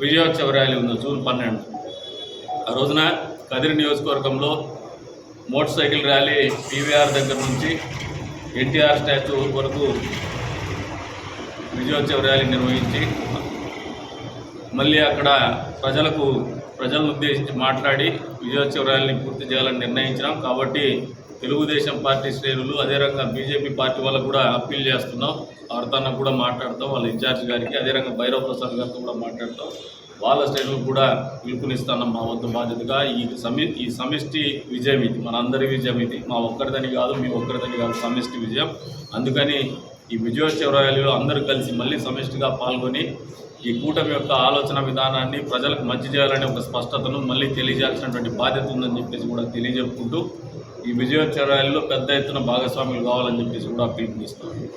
విజయోత్సవ ర్యాలీ ఉంది జూన్ పన్నెండు. ఆ రోజున కదిరి నియోజకవర్గంలో మోటార్ సైకిల్ ర్యాలీ పీవీఆర్ దగ్గర నుంచి ఎన్టీఆర్ స్టాచ్యూ వరకు విజయోత్సవ ర్యాలీ నిర్వహించి మళ్ళీ అక్కడ ప్రజలకు ప్రజలను ఉద్దేశించి మాట్లాడి విజయోత్సవ ర్యాలీని పూర్తి చేయాలని నిర్ణయించినాం. కాబట్టి తెలుగుదేశం పార్టీ శ్రేణులు అదే రకంగా బీజేపీ పార్టీ వాళ్ళకు కూడా అప్పీల్ చేస్తున్నాం. వారితో కూడా మాట్లాడతాం వాళ్ళ ఇన్ఛార్జ్ గారికి అదే రకంగా భైరవ్ ప్రసాద్ గారితో కూడా మాట్లాడతాం. వాళ్ళ శ్రేణులు కూడా పిలుపునిస్తున్నాం మా వద్ద బాధ్యతగా. ఈ సమి ఈ సమిష్టి విజయం ఇది మన అందరి విజయం ఇది. మా ఒక్కరిదని కాదు మీ ఒక్కరిదని కాదు సమిష్టి విజయం. అందుకని ఈ విజయోత్సవ ర్యాలీలో అందరూ కలిసి మళ్ళీ సమిష్టిగా పాల్గొని ఈ కూటమి యొక్క ఆలోచన విధానాన్ని ప్రజలకు మంచి చేయాలనే ఒక స్పష్టతను మళ్ళీ తెలియజేయాల్సినటువంటి బాధ్యత ఉందని చెప్పేసి కూడా తెలియజెప్పుకుంటూ ఈ విజయోత్సవ ర్యాలీలో పెద్ద ఎత్తున భాగస్వాములు కావాలని చెప్పేసి కూడా పిలుపునిస్తాను